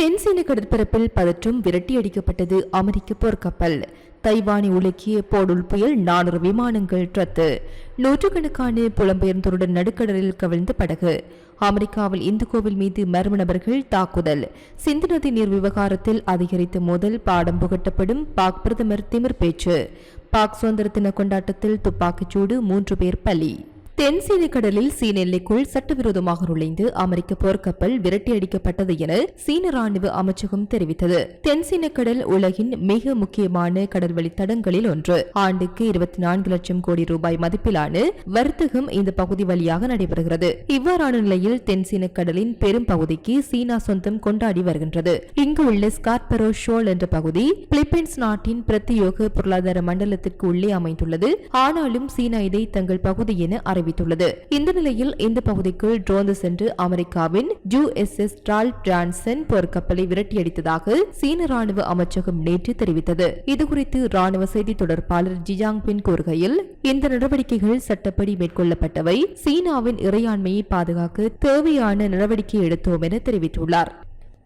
தென்சீன கடற்பரப்பில் பதற்றம் விரட்டியடிக்கப்பட்டது அமெரிக்க போர்க்கப்பல். தைவானை உலுக்கிய போடுல் புயல் நானூறு விமானங்கள் ரத்து. நூற்றுக்கணக்கான புலம்பெயர்ந்தோருடன் நடுக்கடலில் கவிழ்ந்த படகு. அமெரிக்காவில் இந்து கோவில் மீது மர்ம நபர்கள் தாக்குதல். சிந்து நதி நீர் விவகாரத்தில் அதிகரித்த மோதல் பாடம் புகட்டப்படும் பாக் பிரதமர் திமிர் பேச்சு. பாக் சுதந்திர தின கொண்டாட்டத்தில் துப்பாக்கிச்சூடு மூன்று பேர் பலி. தென் சீன கடலில் சீன எல்லைக்குள் சட்டவிரோதமாக நுழைந்து அமெரிக்க போர்க்கப்பல் விரட்டியடிக்கப்பட்டது என சீன ராணுவ அமைச்சகம் தெரிவித்தது. தென்சீன கடல் உலகின் மிக முக்கியமான கடல்வழி தடங்களில் ஒன்று. ஆண்டுக்கு இருபத்தி நான்கு லட்சம் கோடி ரூபாய் மதிப்பிலான வர்த்தகம் இந்த பகுதி வழியாக நடைபெறுகிறது. இவ்வாறான நிலையில் தென்சீன கடலின் பெரும் பகுதிக்கு சீனா சொந்தம் கொண்டாடி வருகின்றது. இங்கு உள்ள ஸ்கார்பரோ ஷோல் என்ற பகுதி பிலிப்பைன்ஸ் நாட்டின் பிரத்தியோக பொருளாதார மண்டலத்திற்கு உள்ளே அமைந்துள்ளது. ஆனாலும் சீனா இதை தங்கள் பகுதி என அறிவித்துள்ளது. இந்த நிலையில் இந்த பகுதிக்குள் ட்ரோந்து சென்று அமெரிக்காவின் யுஎஸ்எஸ் டால் பிரான்சன் போர்க்கப்பலை விரட்டியடித்ததாக சீன ராணுவ அமைச்சகம் நேற்று தெரிவித்தது. இதுகுறித்து ராணுவ செய்தி தொடர்பாளர் ஜியாங் பின் கூறுகையில் இந்த நடவடிக்கைகள் சட்டப்படி மேற்கொள்ளப்பட்டவை. சீனாவின் இறையாண்மையை பாதுகாக்க தேவையான நடவடிக்கை எடுத்தோம் என தெரிவித்துள்ளார்.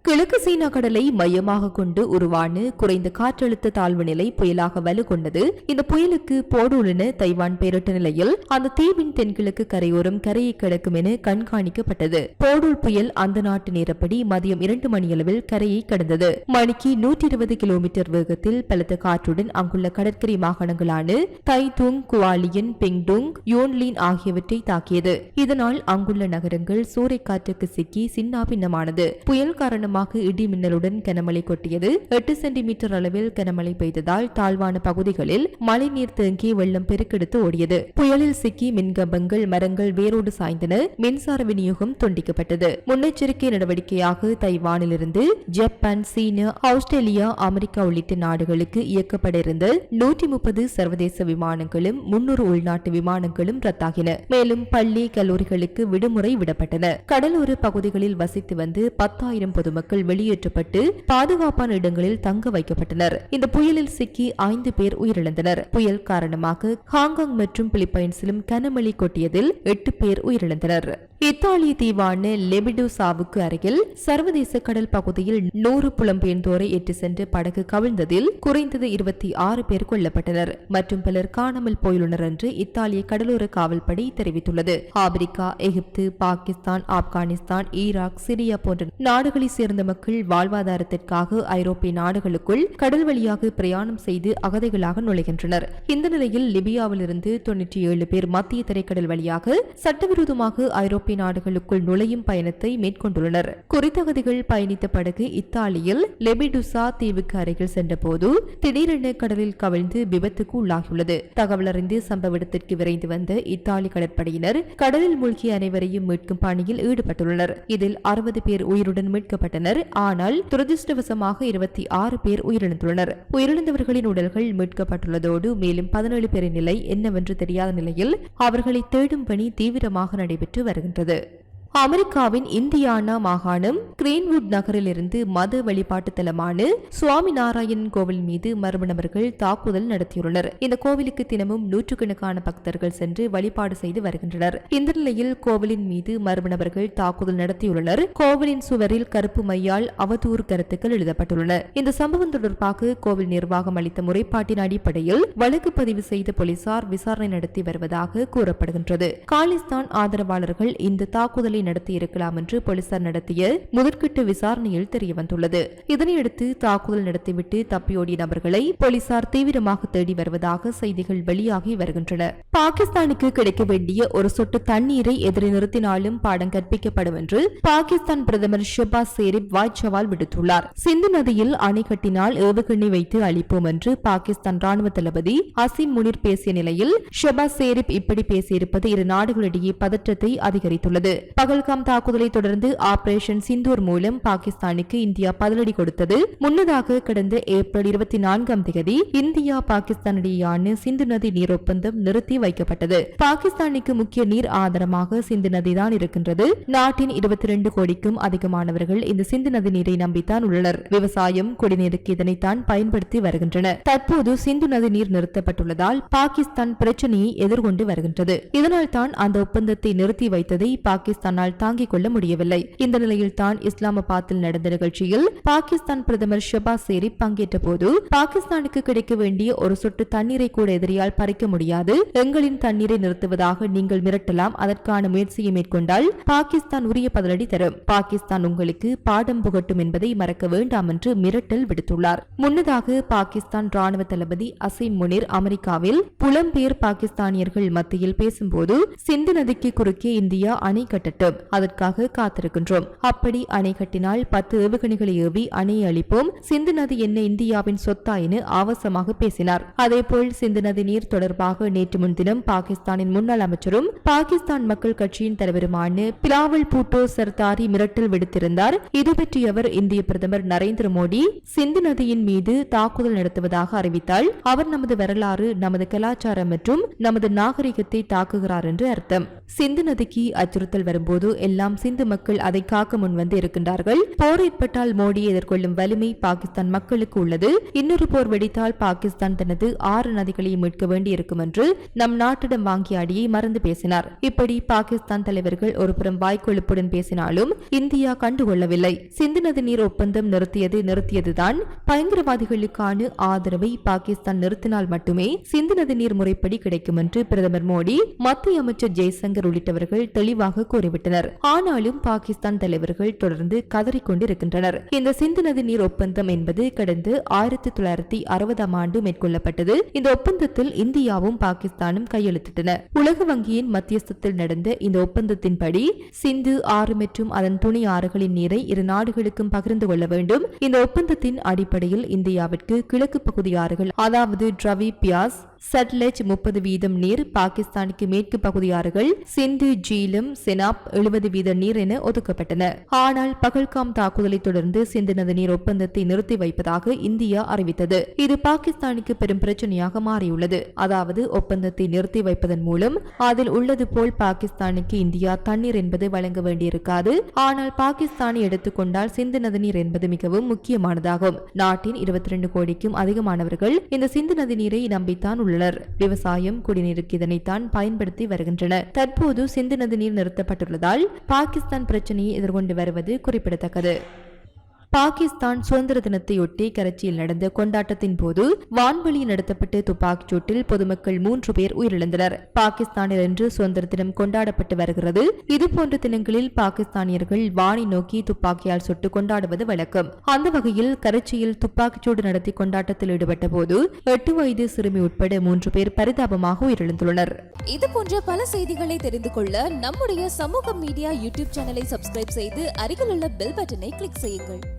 கிழக்கு சீனா கடலை மையமாக கொண்டு உருவான குறைந்த காற்றழுத்த தாழ்வு நிலை புயலாக வலுகொண்டது. இந்த புயலுக்கு போடுள்ளன தைவான் பெயரிட்ட நிலையில் அந்த தீவின் தென்கிழக்கு கரையோரம் கரையை கிடக்கும் என கண்காணிக்கப்பட்டது. போடூல் புயல் அந்த நாட்டு நேரப்படி மதியம் இரண்டு மணியளவில் கரையை கடந்தது. மணிக்கு நூற்றி இருபது கிலோமீட்டர் வேகத்தில் பலத்த காற்றுடன் அங்குள்ள கடற்கரை மாகாணங்களான தைதுங் குவாலியன் பெங்டுங் யோன்லின் ஆகியவற்றை தாக்கியது. இதனால் அங்குள்ள நகரங்கள் சூறைக்காற்றுக்கு சிக்கி சின்னாபின்னமானது. புயல் காரணமாக இடி மின்னலுடன் கனமழை கொட்டியது. எட்டு சென்டிமீட்டர் அளவில் கனமழை பெய்ததால் தாழ்வான பகுதிகளில் மழைநீர் தேங்கி வெள்ளம் பெருக்கெடுத்து ஓடியது. புயலில் சிக்கி மின்கம்பங்கள் மரங்கள் வேரோடு சாய்ந்தன. மின்சார விநியோகம் துண்டிக்கப்பட்டது. முன்னெச்சரிக்கை நடவடிக்கையாக தைவானிலிருந்து ஜப்பான் சீனா ஆஸ்திரேலியா அமெரிக்கா உள்ளிட்ட நாடுகளுக்கு இயக்கப்பட இருந்த நூற்றி முப்பது சர்வதேச விமானங்களும் முன்னூறு உள்நாட்டு விமானங்களும் ரத்தாகின. மேலும் பள்ளி கல்லூரிகளுக்கு விடுமுறை விடப்பட்டன. கடலோர பகுதிகளில் வசித்து வந்து பத்தாயிரம் பொதுமக்கள் வெளியேற்றப்பட்டு பாதுகாப்பான இடங்களில் தங்க வைக்கப்பட்டனர். இந்த புயலில் சிக்கி ஐந்து பேர் உயிரிழந்தனர். புயல் காரணமாக ஹாங்காங் மற்றும் பிலிப்பைன்ஸிலும் கனமழை கொட்டியதில் எட்டு பேர் உயிரிழந்தனர். இத்தாலிய தீவான லெபிடோசாவுக்கு அருகில் சர்வதேச கடல் பகுதியில் நூறு புலம்பெயர்ந்தோரை ஏற்றி சென்று படகு கவிழ்ந்ததில் குறைந்தது இருபத்தி ஆறு பேர் கொல்லப்பட்டனர். மற்றும் பலர் காணாமல் போயுள்ளனர் என்று இத்தாலிய கடலோர காவல்படை தெரிவித்துள்ளது. Africa Egypt Pakistan Afghanistan Iraq Syria போன்ற நாடுகளைச் சேர்ந்த மக்கள் வாழ்வாதாரத்திற்காக ஐரோப்பிய நாடுகளுக்குள் கடல் வழியாக பிரயாணம் செய்து அகதிகளாக நுழைகின்றனர். இந்த நிலையில் லிபியாவிலிருந்து தொன்னூற்றி ஏழு பேர் மத்திய திரைக்கடல் வழியாக சட்டவிரோதமாக ஐரோப்பிய நாடுகளுக்குள் நுழையும் பயணத்தை மேற்கொண்டுள்ளனர். குறித்தகதிகள் பயணித்த படகு இத்தாலியில் லெபிடுசா தீவுக்கு அருகில் சென்றபோது திடீரென கடலில் கவிழ்ந்து விபத்துக்கு உள்ளாகியுள்ளது. தகவல் அறிந்து சம்பவ இடத்திற்கு விரைந்து வந்த இத்தாலி கடற்படையினர் கடலில் மூழ்கிய அனைவரையும் மீட்கும் பணியில் ஈடுபட்டுள்ளனர். இதில் அறுபது பேர் உயிருடன் மீட்கப்பட்டனர். ஆனால் துரதிருஷ்டவசமாக இருபத்தி ஆறு பேர் உயிரிழந்துள்ளனர். உயிரிழந்தவர்களின் உடல்கள் மீட்கப்பட்டுள்ளதோடு மேலும் பதினேழு பேரின் நிலை என்னவென்று தெரியாத நிலையில் அவர்களை தேடும் பணி தீவிரமாக நடைபெற்று வருகின்றது கிடைத்தது அமெரிக்காவின் இந்தியானா மாகாணம் கிரீன்வுட் நகரிலிருந்து மத வழிபாட்டு தலமான சுவாமி நாராயணன் கோவில் மீது மர்ம நபர்கள் தாக்குதல் நடத்தியுள்ளனர். இந்த கோவிலுக்கு தினமும் நூற்றுக்கணக்கான பக்தர்கள் சென்று வழிபாடு செய்து வருகின்றனர். இந்த நிலையில் கோவிலின் மீது மர்ம நபர்கள் தாக்குதல் நடத்தியுள்ளனர். கோவிலின் சுவரில் கருப்பு மையால் அவதூறு கருத்துக்கள் எழுதப்பட்டுள்ளன. இந்த சம்பவம் தொடர்பாக கோவில் நிர்வாகம் அளித்த முறைப்பாட்டின் அடிப்படையில் வழக்கு பதிவு செய்த போலீசார் விசாரணை நடத்தி வருவதாக கூறப்படுகின்றது. காலிஸ்தான் ஆதரவாளர்கள் இந்த தாக்குதலை நடத்தி நடத்தியிருக்கலாம் என்று போலீசார் நடத்திய முதற்கட்ட விசாரணையில் தெரியவந்துள்ளது இதனையடுத்து தாக்குதல் நடத்திவிட்டு தப்பியோடிய நபர்களை போலீசார் தீவிரமாக தேடி வருவதாக செய்திகள் வெளியாகி வருகின்றன. பாகிஸ்தானுக்கு கிடைக்க வேண்டிய ஒரு சொட்டு தண்ணீரை எதிரி நிறுத்தினாலும் பாடம் கற்பிக்கப்படும் என்று பாகிஸ்தான் பிரதமர் ஷெபாஸ் ஷெரீப் வாய்ச்சவால் விடுத்துள்ளார். சிந்து நதியில் அணை கட்டினால் ஏவுகணை வைத்து அளிப்போம் என்று பாகிஸ்தான் ராணுவ தளபதி அசிம் முனிர் பேசிய நிலையில் ஷெபாஸ் ஷெரீப் இப்படி பேசியிருப்பது இரு நாடுகளிடையே பதற்றத்தை அதிகரித்துள்ளது. பகல்காம் தாக்குதலை தொடர்ந்து ஆபரேஷன் சிந்தூர் மூலம் பாகிஸ்தானுக்கு இந்தியா பதிலடி கொடுத்தது. முன்னதாக கடந்த ஏப்ரல் இருபத்தி நான்காம் தேதி இந்தியா பாகிஸ்தான் இடையேயான சிந்து நதி நீர் ஒப்பந்தம் நிறுத்தி வைக்கப்பட்டது. பாகிஸ்தானுக்கு முக்கிய நீர் ஆதாரமாக சிந்து நதிதான் இருக்கின்றது. நாட்டின் இருபத்தி இரண்டு கோடிக்கும் அதிகமானவர்கள் இந்த சிந்து நதி நீரை நம்பித்தான் உள்ளனர். விவசாயம் குடிநீருக்கு இதனைத்தான் பயன்படுத்தி வருகின்றனர். தற்போது சிந்து நதி நீர் நிறுத்தப்பட்டுள்ளதால் பாகிஸ்தான் பிரச்சனையை எதிர்கொண்டு வருகின்றது. இதனால் தான் அந்த ஒப்பந்தத்தை நிறுத்தி வைத்ததை பாகிஸ்தான் பாகிஸ்தானால் தாங்கிக் கொள்ள முடியவில்லை. இந்த நிலையில் தான் இஸ்லாமாபாத்தில் நடந்த நிகழ்ச்சியில் பாகிஸ்தான் பிரதமர் ஷபாஸ் சேரி பங்கேற்ற போது பாகிஸ்தானுக்கு கிடைக்க வேண்டிய ஒரு சொட்டு தண்ணீரை கூட எதிரியால் பறிக்க முடியாது. எங்களின் தண்ணீரை நிறுத்துவதாக நீங்கள் மிரட்டலாம். அதற்கான முயற்சியை மேற்கொண்டால் பாகிஸ்தான் உரிய பதிலடி தரும். பாகிஸ்தான் உங்களுக்கு பாடம் புகட்டும் என்பதை மறக்க வேண்டாம் என்று மிரட்டல் விடுத்துள்ளார். முன்னதாக பாகிஸ்தான் ராணுவ தளபதி அசீம் முனிர் அமெரிக்காவில் புலம்பெயர் பாகிஸ்தானியர்கள் மத்தியில் பேசும்போது சிந்து நதிக்கு குறுக்கே இந்தியா அணை கட்டட்டும். அதற்காக காத்திருக்கின்றோம். அப்படி அணை கட்டினால் பத்து ஏவுகணைகளை ஏவி அணையை அளிப்போம் சிந்து நதி என்ன இந்தியாவின் சொத்தா என ஆவசமாக பேசினார். அதேபோல் சிந்து நதி நீர் தொடர்பாக நேற்று முன்தினம் பாகிஸ்தானின் முன்னாள் அமைச்சரும் பாகிஸ்தான் மக்கள் கட்சியின் தலைவருமான பிலாவல் பூட்டோ சர்தாரி மிரட்டல் விடுத்திருந்தார். இது பற்றியவர் இந்திய பிரதமர் நரேந்திர மோடி சிந்து நதியின் மீது தாக்குதல் நடத்துவதாக அறிவித்தால் அவர் நமது வரலாறு நமது கலாச்சாரம் மற்றும் நமது நாகரிகத்தை தாக்குகிறார் என்று அர்த்தம். சிந்து நதிக்கு அச்சுறுத்தல் வரும்போது எல்லாம் சிந்து மக்கள் அதை காக்க முன்வந்து இருக்கின்றார்கள். போர் ஏற்பட்டால் மோடி எதிர்கொள்ளும் வலிமை பாகிஸ்தான் மக்களுக்கு உள்ளது. இன்னொரு போர் வெடித்தால் பாகிஸ்தான் தனது ஆறு நதிகளை மீட்க வேண்டியிருக்கும் என்று நம் நாட்டிடம் வாங்கிய அடியை மறந்து பேசினார். இப்படி பாகிஸ்தான் தலைவர்கள் ஒருபுறம் வாய்க்கொழுப்புடன் பேசினாலும் இந்தியா கண்டுகொள்ளவில்லை. சிந்து நதி நீர் ஒப்பந்தம் நிறுத்தியது நிறுத்தியதுதான். பயங்கரவாதிகளுக்கான ஆதரவை பாகிஸ்தான் நிறுத்தினால் மட்டுமே சிந்து நதி நீர் முறைப்படி கிடைக்கும் என்று பிரதமர் மோடி மத்திய அமைச்சர் ஜெய்சங்கர் உள்ளிட்டவர்கள் தெளிவாக கூறிவிட்டனர். ஆனாலும் பாகிஸ்தான் தலைவர்கள் தொடர்ந்து கதறிக்கொண்டிருக்கின்றனர். இந்த சிந்து நதி நீர் ஒப்பந்தம் என்பது கடந்த ஆயிரத்தி தொள்ளாயிரத்தி அறுபதாம் ஆண்டு மேற்கொள்ளப்பட்டது. இந்த ஒப்பந்தத்தில் இந்தியாவும் பாகிஸ்தானும் கையெழுத்திட்டன. உலக வங்கியின் மத்தியஸ்தத்தில் நடந்த இந்த ஒப்பந்தத்தின்படி சிந்து ஆறு மற்றும் அதன் துணை ஆறுகளின் நீரை இரு நாடுகளுக்கும் பகிர்ந்து கொள்ள வேண்டும். இந்த ஒப்பந்தத்தின் அடிப்படையில் இந்தியாவிற்கு கிழக்கு பகுதி ஆறுகள் அதாவது டிரவி பியாஸ் சட்லஜ் முப்பது வீதம் நீர் பாகிஸ்தானுக்கு மேற்கு பகுதி ஆறுகள் சிந்து ஜீலம் செனாப் எழுபது வீத நீர் என ஒதுக்கப்பட்டன. ஆனால் பகல்காம் தாக்குதலை தொடர்ந்து சிந்து நதி நீர் ஒப்பந்தத்தை நிறுத்தி வைப்பதாக இந்தியா அறிவித்தது. இது பாகிஸ்தானுக்கு பெரும் பிரச்சனையாக மாறியுள்ளது. அதாவது ஒப்பந்தத்தை நிறுத்தி வைப்பதன் மூலம் அதில் உள்ளது போல் பாகிஸ்தானுக்கு இந்தியா தண்ணீர் என்பது வழங்க வேண்டியிருக்காது. ஆனால் பாகிஸ்தானை எடுத்துக்கொண்டால் சிந்து நதி நீர் என்பது மிகவும் முக்கியமானதாகும். நாட்டின் இருபத்தி ரெண்டு கோடிக்கும் அதிகமானவர்கள் இந்த சிந்து நதி நீரை நம்பித்தான் உள்ளனர் விவசாயம் குடிநீருக்கு இதனைத்தான் பயன்படுத்தி வருகின்றனர். தற்போது சிந்து நதி நீர் நிறுத்தப்பட்டுள்ளதால் பாகிஸ்தான் பிரச்சனையை எதிர்கொண்டு வருவது குறிப்பிடத்தக்கது. பாகிஸ்தான் சுதந்திர தினத்தையொட்டி கராச்சியில் நடந்த கொண்டாட்டத்தின் போது வான்வழி நடத்தப்பட்ட துப்பாக்கிச் சூட்டில் பொதுமக்கள் மூன்று பேர் உயிரிழந்தனர். பாகிஸ்தானில் இன்று சுதந்திர தினம் கொண்டாடப்பட்டு வருகிறது. இதுபோன்ற தினங்களில் பாகிஸ்தானியர்கள் வானை நோக்கி துப்பாக்கியால் சுட்டு கொண்டாடுவது வழக்கம். அந்த வகையில் கராச்சியில் துப்பாக்கிச்சூடு நடத்தி கொண்டாட்டத்தில் ஈடுபட்ட போது எட்டு வயது சிறுமி உட்பட மூன்று பேர் பரிதாபமாக உயிரிழந்துள்ளனர். இது போன்ற பல செய்திகளை தெரிந்து கொள்ள நம்முடைய சமூக மீடியா யூடியூப் சேனலை சப்ஸ்கிரைப் செய்து அருகில் உள்ள பெல் பட்டனை கிளிக் செய்யுங்கள்.